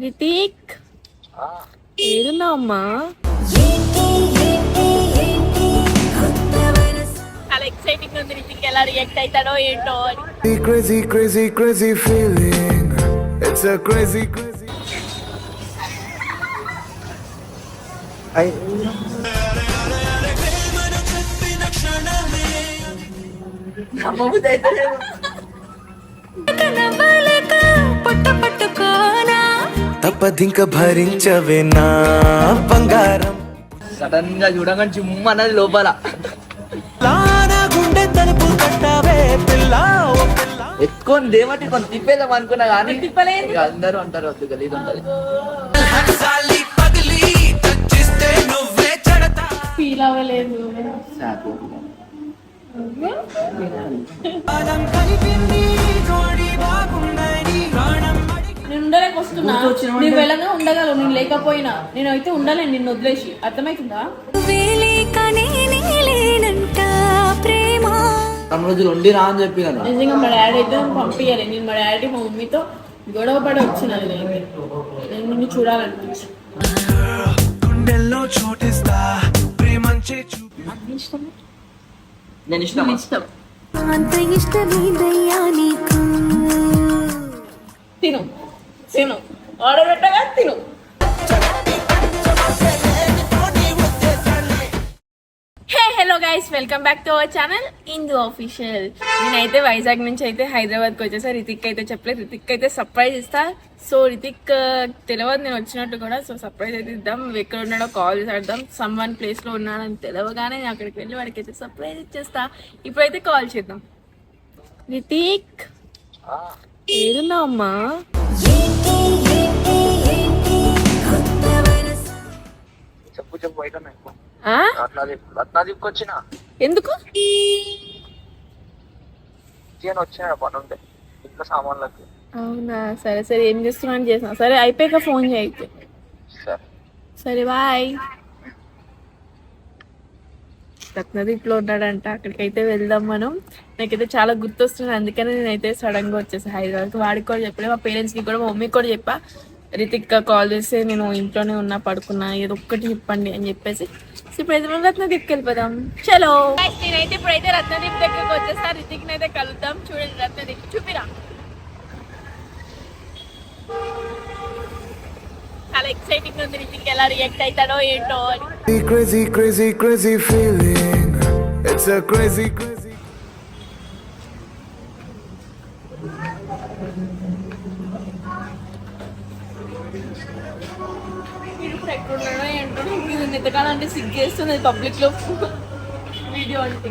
నితీక్ ఏడున్నావు అమ్మా చాలా ఎక్సైటింగ్ ఉంది నితీక్ ఎలా రియాక్ట్ అవుతాడో ఏంటో అని Crazy, crazy, crazy feeling. It's a crazy, crazy. I, తప్పదింక భరించవే నా బంగారం. సడన్గా చూడగానే జిమ్ అన్నది లోపల. లానా గుండె తలుపు కట్టావే పిల్ల ఎత్తుకొని దేవటి కొంత తిప్పేదాం అనుకున్నా కానీ అందరూ అంటారు వద్దు గలీజ్ ఉంటది హంసాలి పగిలి టచ్చిస్తే నువ్వే చెడతా. ఫీల్ అవ్వలేదు. సాకు. పాదం కలిపింది జోడి ఉండలేక వస్తున్నా? నువ్వు వెళ్ళగా ఉండగలవు నేను లేకపోయినా. నేను అయితే ఉండలేను నిన్ను వదిలేసి. అర్థమవుతుందా రెండు రోజులు ఉండి రా అని చెప్పి కదా నిజంగా మా డాడీ అయితే పంపించాలి నేను మా డాడీ మా మమ్మీతో గొడవ పడి వచ్చిన నేను. నేను నిన్ను చూడాలనిపించి నేను ఇష్టం ఇష్టం. అంత ఇష్టమేదయ్యా నీకు. తిను. తిను. ఆర్డర్ పెట్టగా తిను. Hey hello guys welcome back to our channel Indu official నేనైతే వైజాగ్ నుంచి అయితే హైదరాబాద్కి వచ్చేసా. రితిక్ అయితే చెప్పలేదు. రితిక్ అయితే సర్ప్రైజ్ ఇస్తా. సో రితిక్ తెలియదు నేను వచ్చినట్టు కూడా. సో సర్ప్రైజ్ అయితే ఇద్దాం. ఎక్కడ ఉన్నాడో కాల్ చేసి అడదాం సమ్ వన్ ప్లేస్లో ఉన్నాడని తెలియగానే నేను అక్కడికి వెళ్ళి వాడికి అయితే సర్ప్రైజ్ ఇచ్చేస్తా. ఇప్పుడైతే కాల్ చేద్దాం. రితిక్ ఏడున్నావు చెప్పు చెప్పు బయట? రత్నాదీప్ వచ్చిన? ఎందుకు? వచ్చిన పని ఉంటే ఇంట్లో సామాన్లకి. అవునా? సరే సరే ఏం చేస్తున్నా అని చేసిన సరే అయిపోయాక ఫోన్ చేయైతే సరే. సరే బాయ్ రత్నదీప్లో ఉన్నాడంట. అక్కడికైతే వెళ్దాం మనం. నాకైతే చాలా గుర్తొస్తుంది. అందుకనే నేనైతే సడన్గా వచ్చేసి హైదరాబాద్కి. వాడికి కూడా చెప్పలే మా పేరెంట్స్కి కూడా మా మమ్మీకి కూడా చెప్పా. రితిక్ కాల్ చేసి నేను ఇంట్లోనే ఉన్నా పడుకున్నా ఏదో ఒక్కటి చెప్పండి అని చెప్పేసి. సో ఇప్పుడైతే మనం రత్నదీప్కి వెళ్ళిపోదాం. చలో. నేనైతే ఇప్పుడైతే రత్నదీప్ దగ్గరకు వచ్చేస్తా రితిక్ అయితే కలుద్దాం. చూడండి చాలా ఎక్సైటింగ్ ఉంది రితిక్ ఎలా రియాక్ట్ అవుతాడో ఏంటో అని Crazy, crazy, crazy feeling. It's a crazy, crazy. వీడు ఇప్పుడు ఎక్కడున్నాడో ఏంటో ఇది నెతకాలంటే సిగ్గేస్తుంది పబ్లిక్ లో వీడియో అంటే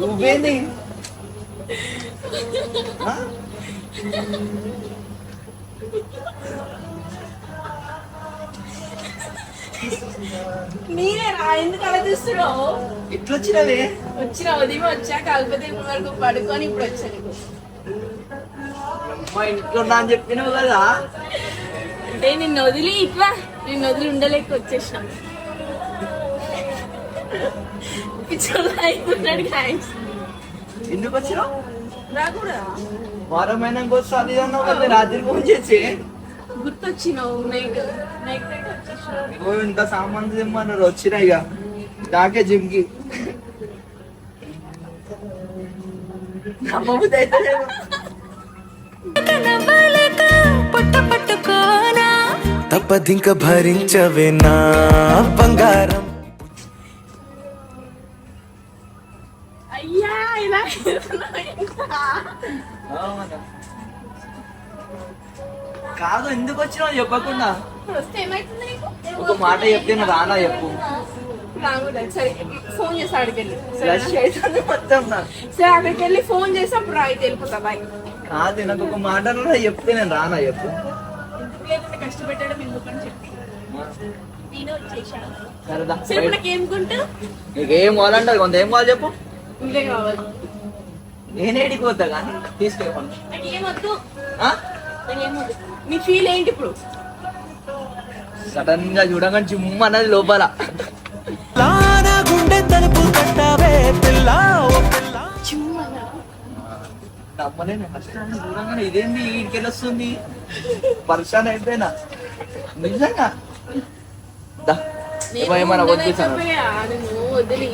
నువ్వేంది? మీరే రా ఎందుకు అలా చూస్తున్నావు? ఎట్లా వచ్చినవే వచ్చిన ఉదయం వచ్చా కాకపోతే ఇప్పటి వరకు పడుకొని ఇప్పుడు వచ్చాను మా ఇంట్లో ఉన్నా అని చెప్పినావు కదా. అంటే నిన్ను వదిలి ఇట్లా నిన్ను వదిలి ఉండలేక వచ్చేసిన. పిచ్చోళ్ళు అయిపోతున్నాడు guys. ఎందుకు వచ్చినావు? రా కూడా వారమైన కోసం అది అన్నావు కదా రాత్రి ఫోన్ చేసి. గుర్తొచ్చినావు నైట్ నైట్ నైట్ వచ్చేసినావు. ఓ ఇంత సామాన్ తెమ్మన్నారు వచ్చినా ఇక. నాకే జిమ్కి. నమ్మబుద్ధి అయితే తప్పదింక భరించవే నా బంగారం. కాదు ఎందుకు వచ్చినావు చెప్పకుండా? ఒక మాట చెప్తే నువ్వు రానా చెప్పు. ఫోన్ చేసి మొత్తం సరే అక్కడికి వెళ్ళి ఫోన్ చేసి అప్పుడు వెళ్ళిపోతా బాయ్. కాదు నాకు ఒక మాట చెప్తే నేను రానా చెప్పు. కష్టపెట్టడం ఎందుకని చెప్పి. నేను వచ్చేసాను సరదా సరే ఇప్పుడు నాకు ఏం కావాలంటే కొంత ఏం కావాలి చెప్పు. కావాలి? నేనేడికి పోతా కానీ తీసుకెళ్ళి మీ ఫీల్ ఏంటి ఇప్పుడు? సడన్గా చూడగానే చిమ్మ అన్నది లోపల. లానా గుండె తలుపు కట్టావే పిల్ల ఓ పిల్ల. నమ్మలేను ఫస్ట్ చూడగానే ఇదేంది ఈడికెళ్ళి వస్తుంది? పరిశాన్ అయిపోయినా? నిజంగా? ఏమైనా వదిలి.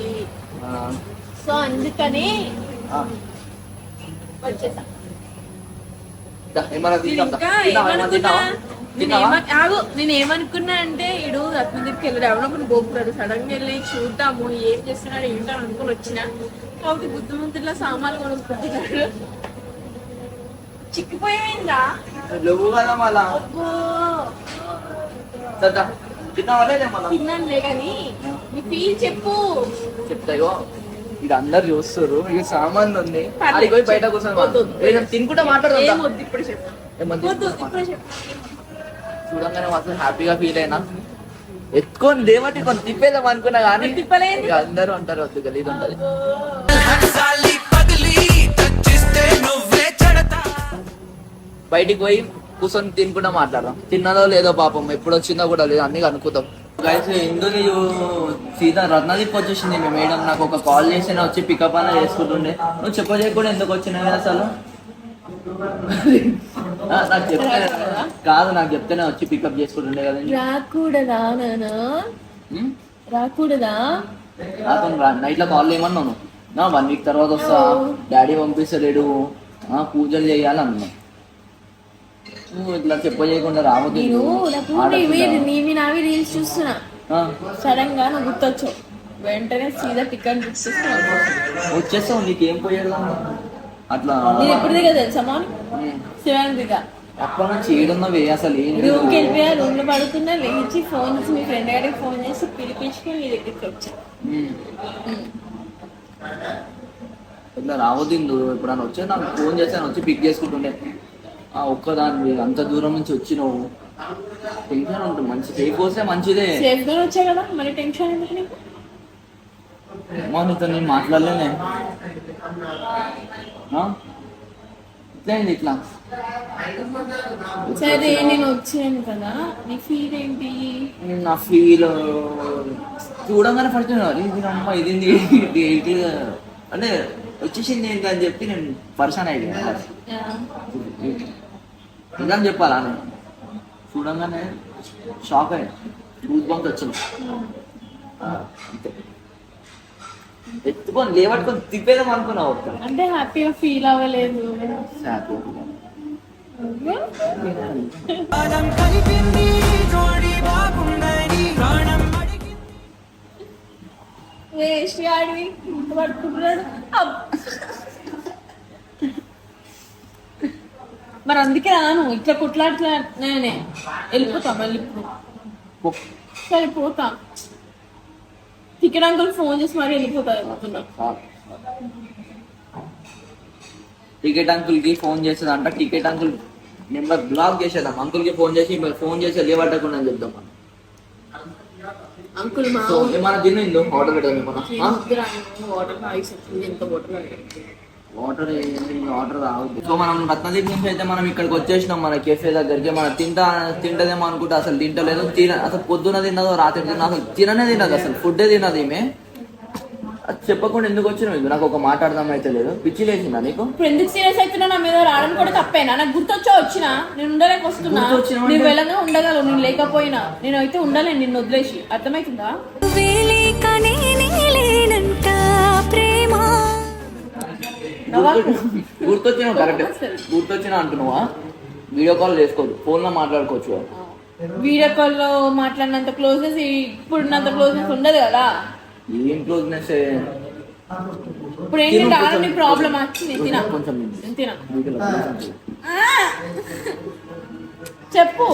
సో అందుకని వచ్చేసా. ఏమైనా నేను తిందాం దా. ఇంకా తిన్నావా? ఏమైనా ఏమనుకున్నా? తిన్నావా? నేను తిన్నావా? ఏమ- ఆగు నేను ఏమనుకున్నా అంటే ఇడు రత్నదీప్కి వెళ్ళాడు. ఎవరొకరు గోపురాడు సడన్గా వెళ్ళి చూద్దాము ఏం చేస్తున్నాడు ఏంటో అనుకుని వచ్చిన. కాబట్టి బుద్ధిమంతుల్లో సామాన్లు కొనుక్కుంటున్నాడు చిక్కిపోయిందా లేవు కదా మళ్ళా. అబ్బో. దా, దా. తిన్నావా లేదా మళ్ళా? తిన్నానులే కానీ నీ ఫీల్ చెప్పు. చెప్తాయో ఇది అందరు చూస్తారు ఇక సామాన్లు ఉంది. పోయి బయట కూర్చొని తినుకుంటా మాట్లాడదా? చూడంగానే మాత్రం హ్యాపీగా ఫీల్ అయినా. ఎత్తుకొని దేవటి కొన్ని తిప్పేదాం అనుకున్నా కానీ తిప్పలేదు. ఇక అందరూ అంటారు వద్దు గలీజ్ ఉంటది. బయటికి పోయి కూర్చొని తినుకుంటా మాట్లాడదాం. తిన్నదో లేదో పాపం ఎప్పుడు వచ్చిందో కూడా లేదు అన్ని కనుక్కుందాం. గైస్ ఇందులో సీత రత్నదీప్ వచ్చేసింది మీ మేడం నాకు ఒక కాల్ చేసి వచ్చి పికప్ అన్న చేసుకుంటుండే. నువ్వు చెప్పజేయకుండా ఎందుకు వచ్చినావు అసలు? నాకు చెప్తేనే కాదు నాకు చెప్తేనే వచ్చి పికప్ చేసుకుంటుండే కదా రాకూడదా నానా? రాకూడదా? రా నైట్లో కాల్ ఏమన్నాను నా వన్ వీక్ తర్వాత వస్తా. డాడీ పంపిస్తలేడు. ఆ, పూజలు చేయాలి అన్నా నువ్వు ఇట్లా చెప్పజేయకుండా రావద్దు. నీవి నీవి రీల్స్ చూస్తున్నా. సడన్గా నాకు గుర్తొచ్చావు వెంటనే సీదా టికెట్ బుక్ చేసుకున్నాను వచ్చేస్తావు నీకేం పోయాడు అట్లా నేను ఎప్పుడు దిగా తెలుసా ఉం. సెవెన్ దిగా అప్పటి నుంచి ఏడున్నవే అసలు ఏం. రూమ్కి వెళ్ళిపోయా రూమ్లో పడుకున్నా లేచి ఫోన్ చేసి మీ ఫ్రెండ్ గారికి ఫోన్ చేసి పిలిపించుకొని మీ దగ్గరికి వచ్చా. ఇట్లా రావద్దు ఇందు ఎప్పుడన్నా వచ్చే? నాకు ఫోన్ చేశాను వచ్చి పిక్ చేసుకుంటుండే. ఆ ఒక్కదాన్ని అంత దూరం నుంచి వచ్చినావు. టెన్షన్ ఉంటుంది. మంచి సేఫ్ వస్తే మంచిదే. సేఫ్ వచ్చా కదా మరి టెన్షన్ ఎందుకు నీకు? అమ్మా నీతో నేను మాట్లాడలేనే. ఆ? ఇట్లా. సరే నేను వచ్చాను కదా. నీ ఫీల్ ఏంటి? నా ఫీల్ చూడంగానే ఫస్ట్ ఇది అమ్మ ఇది ఇది అంటే వచ్చేసింది ఏంటి అని చెప్పి నేను పర్సన్ అయ్యాను ఆ, నిజం చెప్పాలా నేను? చూడంగానే షాక్ అయ్యా. రూట్ బంక్ వచ్చింది అంతే. ఎత్తుకొని లేవట్టుకొని తిప్పేదాం అనుకున్నావు ఒక్క. అంటే హ్యాపీగా ఫీల్ అవ్వలేదు. వేస్ట్ ఆడివి పడుకుంటున్నాడు అబ్బ్. మరి అందుకే రాను. ఇట్లా కుట్లాట్లా నేనే. వెళ్ళిపోతా మళ్ళీ ఇప్పుడు. సరే పోతా టికెట్ అంకుల్ ఫోన్ చేసి మరి వెళ్ళిపోతా టికెట్ అంకుల్కి ఫోన్ చేసేదంట. టికెట్ అంకుల్ నెంబర్ బ్లాక్ చేసేదాం అంకుల్కి ఫోన్ చేసి మరి ఫోన్ చేసి లేవట్టకుండా అని చెప్దాం. మనం. అంకుల్ మా సో ఏమన్నా తిన్ను ఆర్డర్ పెడదాం ఏమన్నా? తాగేసి ఎంత వాటర్ వాటర్ వాటర్ రావద్దు సో మనం రత్నదీప్ నుంచి అయితే మనం ఇక్కడికి వచ్చేసినాం మన కెఫే దగ్గరికి. మనం తింటా తింటదేమో అనుకుంటే అసలు తింటలేదు. తిన అసలు పొద్దున తిన్నదో రాత్రి తిన్నదో అసలు తిననే తినదు అసలు. ఫుడ్డే తినదు ఈమె. అది చెప్పకుండా ఎందుకు వచ్చినావు ఇది నాకు ఒక మాట్లాడదాం అయితే లేదు. పిచ్చి లేచిందా నీకు? ఇప్పుడు ఎందుకు సీరియస్ అవుతున్నా? నా మీద రావడం కూడా తప్పేనా? నాకు గుర్తొచ్చా వచ్చిన? నేను ఉండలేక వస్తున్నా. అంటే? వెళ్ళగా ఉండగలవు నేను లేకపోయినా. నేను అయితే ఉండలేను నిన్ను వదిలేసి. అర్థమవుతుందా? గుర్తొచ్చినావు కరెక్ట్. గుర్తొచ్చినా అంటున్నావా? వీడియో కాల్ చేసుకోవచ్చు ఫోన్లో మాట్లాడుకోవచ్చు వీడియో కాల్లో మాట్లాడినంత క్లోజ్నెస్ ఇప్పుడున్నంత క్లోజ్నెస్ ఉండదు కదా. ఏం క్లోజ్నెస్ ఇప్పుడు ఏంటి రావడం నీ ప్రాబ్లం వచ్చి నేను తినా. కొంచెం తినా. చెప్పు.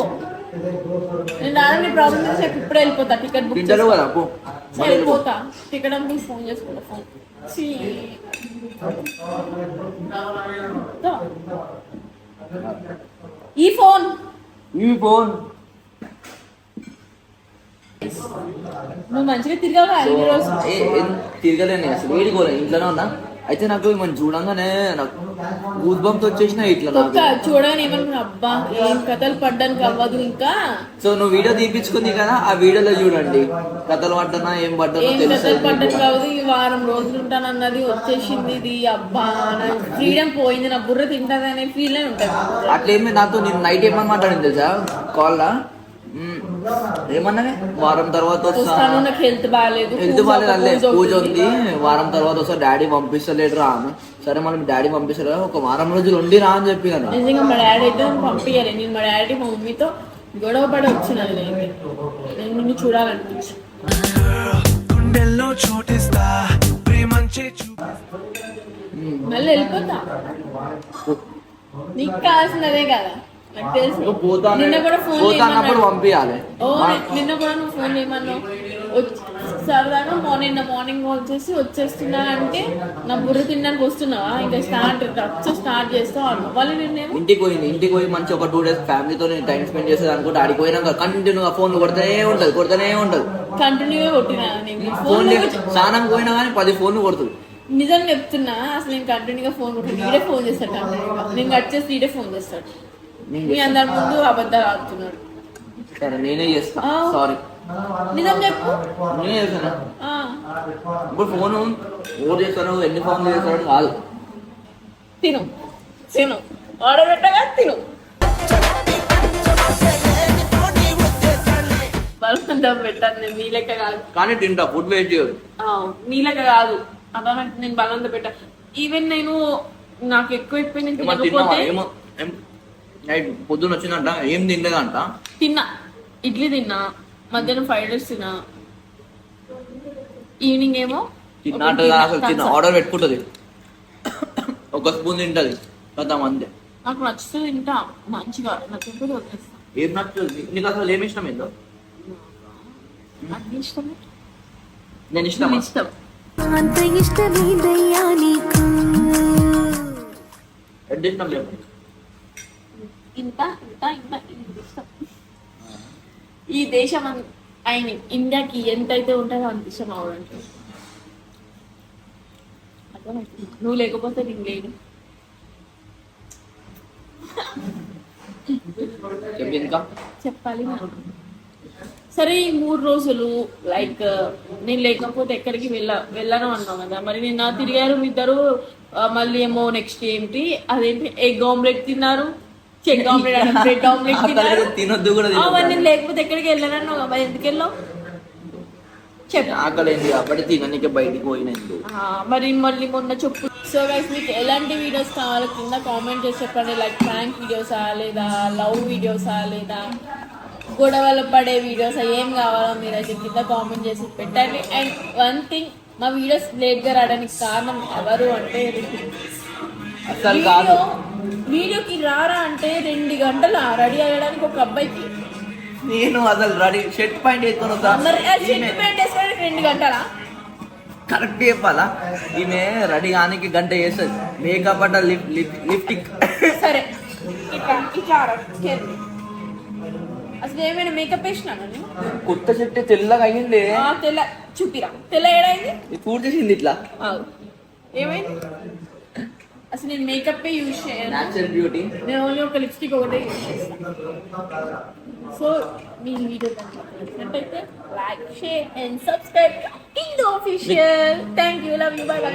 నేను నాన్న నీ ప్రాబ్లం చెప్పు. ఇప్పుడే వెళ్ళిపోతా. టికెట్ బుక్ వెళ్ళిపో. వెళ్ళిపోతా. టికెట్ అని ఫోన్ చేసుకుంటా ఫోన్. ఈ ఫోన్ ఈ ఫోన్ నువ్వు మంచిగా తిరగలేను అసలు. ఏడికోలే ఇంట్లోనే ఉన్నా. అయితే నాకు మనం చూడంగానే నాకు బంప్స్ వచ్చేసిన ఇట్లా నాకు. ఏమనుకున్నా అబ్బా ఏం కథలు పడ్డానికి అవ్వదు ఇంకా. సో నువ్వు వీడియో తీపించుకుంది కదా ఆ వీడియోలో చూడండి. కథలు పడ్డనా ఏం పడ్డనో ఏం కథలు పడ్డానికి అవ్వదు ఈ వారం రోజులు ఉంటానన్నది వచ్చేసింది ఇది అబ్బా నా ఫ్రీడమ్ పోయింది నా బుర్ర తింటది అనే ఫీల్ ఉంటుంది అట్లేమి నాతో నేను నైట్ ఏమని మాట్లాడింది తెలుసా? కాల్ ఏమన్నానే వారం తర్వాత వస్తా. వస్తాను నాకు హెల్త్ బాగాలేదు హెల్త్ బాగాలేదు? పూజ ఉంది. వారం తర్వాత వస్తా డాడీ పంపిస్తలేడు రా అని సరే మనం డాడీ పంపిస్తలేడు ఒక వారం రోజులు ఉండి రా అని చెప్పి కదా. నిజంగా మా డాడీ అయితే పంపించాలి నేను మా డాడీ మా మమ్మీతో గొడవ పడి వచ్చిన నేను నేను నిన్ను చూడాలనిపించి. గుండెల్లో చోటిస్తా ప్రేమంచే చూ మళ్ళీ వెళ్ళిపోతా. నీకు కావాల్సినదే కదా. నాకు తెలుసు. నువ్వు పోతా నిన్న కూడా ఫోన్ పోతా అన్నప్పుడు పంపించాలి నిన్న కూడా నువ్వు ఫోన్ చేయమన్నావు. సరదాగా మార్నింగ్ మార్నింగ్ కాల్ చేసి వచ్చేస్తున్నా అంటే నా బుర్ర తినడానికి వస్తున్నావా? ఇంకా స్టార్ట్ వచ్చి స్టార్ట్ చేస్తావు అన్నావు మళ్ళీ నిన్నేమో? ఇంటికి పోయింది ఇంటికి పోయి మంచి ఒక టూ డేస్ ఫ్యామిలీతో టైం స్పెండ్ చేసేది అనుకుంటే ఆడికి పోయినాక కంటిన్యూగా ఫోన్ కొడుతూనే ఉంటది కొడుతూనే ఉంటది. కంటిన్యూగా కొట్టినా ఫోన్ స్నానం పోయినా కానీ పది ఫోన్లు కొడుతుంది. నిజం చెప్తున్నా అసలు నేను కంటిన్యూగా ఫోన్ కొట్టి ఈడే ఫోన్ చేస్తాడు నేను కట్ చేసి ఈడే ఫోన్ చేస్తాడు మీ అందరి ముందు అబద్ధాలు ఆడుతున్నాడు. సరే నేనే చేస్తా. సారీ నిజం చెప్పు. నేనే చేస్తాను? ఇప్పుడు ఫోన్ ఓవర్ చేస్తాను ఎన్ని ఫోన్లు చేస్తాడు కాదు. తిను. తిను. ఆర్డర్ పెట్టగా తిను. బలవంతం పెట్టాను నేను నీ లెక్క కాదు. కానీ తింటా ఫుడ్ వేస్ట్ చేయదు నీ లెక్క కాదు. అలా నాకు నేను బలవంతం పెట్టా. ఈవెన్ నేను నాకు ఎక్కువ తినకపోతే ఏం నైట్ పొద్దున్న వచ్చిందంట ఏం తినలేదంట? తిన్నా. ఇడ్లీ తిన్నా. మధ్యాహ్నం ఫ్రైడ్ రైస్ తిన్నా. ఈవినింగ్ ఏమో తిన్నట్టు అసలు తిన్న. ఆర్డర్ పెట్టుకుంటది. ఒక స్పూన్ తింటది. కదా అంతే. నాకు నచ్చితే తింటా. మంచిగా వదిలేస్తా. ఏం నచ్చుతుంది? నీకు అసలు ఏమి ఇష్టం ఏందో? అన్ని ఇష్టమే? నేను ఇష్టం. ఇష్టం అంత ఇష్టమేదయ్యా నీకు. ఎంత ఇష్టం లేదు ఇంత ఇంత ఇంత ఈ దేశం ఐ మీన్ ఇండియాకి ఎంత అయితే ఉంటుందో అంత ఇష్టం అర్థమవుతుంది నువ్వు లేకపోతే నేను లేను. ఇంకా. చెప్పాలి. సరే ఈ మూడు రోజులు లైక్ నేను లేకపోతే ఎక్కడికి వెళ్ళ వెళ్ళను అన్నావు కదా. మరి నిన్న తిరిగారు మీ ఇద్దరు మళ్ళీ ఏమో నెక్స్ట్ ఏంటి? అదేంటి? ఎగ్ ఆమ్లెట్ తిన్నారు? చెగ్ ఆమ్లెట్ బ్రెడ్ ఆమ్లెట్ తిన్నారు తినొద్దు కూడా లేకపోతే ఎక్కడికి వెళ్ళానన్నావు కదా, మరి ఎందుకు వెళ్ళావు? చెప్పు. ఆకలేంది కాబట్టి తిననీకే బయటికి పోయినందు ఆ, మరి మళ్ళీ మొన్న చెప్పు. సో గైస్ మీకు ఎలాంటి వీడియోస్ కావాలో కింద కామెంట్ చేసి చెప్పండి. లైక్ ప్రాంక్ వీడియోసా లేదా లవ్ వీడియోసా లేదా గొడవలు పడే వీడియోస్ ఏం కావాలో మీరు అయితే కింద కామెంట్ చేసి పెట్టండి. అండ్ వన్ థింగ్ మా వీడియోస్ లేట్గా రావడానికి కారణం ఎవరు అంటే. అసలు కాదు. వీడియోకి రారా అంటే రెండు గంటలు? రెడీ అయ్యడానికి ఒక అబ్బాయికి. నేను అసలు రెడీ షర్ట్ పాయింట్ వేసుకొని షర్ట్ ప్యాంట్ వేసుకోవడానికి రెండు గంటలా? కరెక్ట్ చెప్పాలా? ఈమె రెడీ కానికి గంట చేస్తుంది. మేకప్ అట్ట లిప్ లిప్ లిప్టిక్ సరే. ఇట్లా ఇట్లా. అసలు ఏమైనా మేకప్ వేసినాను నేను కొత్త షర్ట్ తెల్లగా అయ్యింది తెల్ల చూపిరా. తెల్ల ఏడైంది? పూర్తి చేసింది ఇట్లా. ఏమైంది? అసలు నేను మేకప్ యూజ్ చేయను న్యాచురల్ బ్యూటీ నేను ఓన్లీ ఒక లిప్స్టిక్ ఒకటే యూజ్ చేస్తాను సో మీ వీడియో నచ్చినట్టయితే like share and subscribe in the official thank you love you bye bye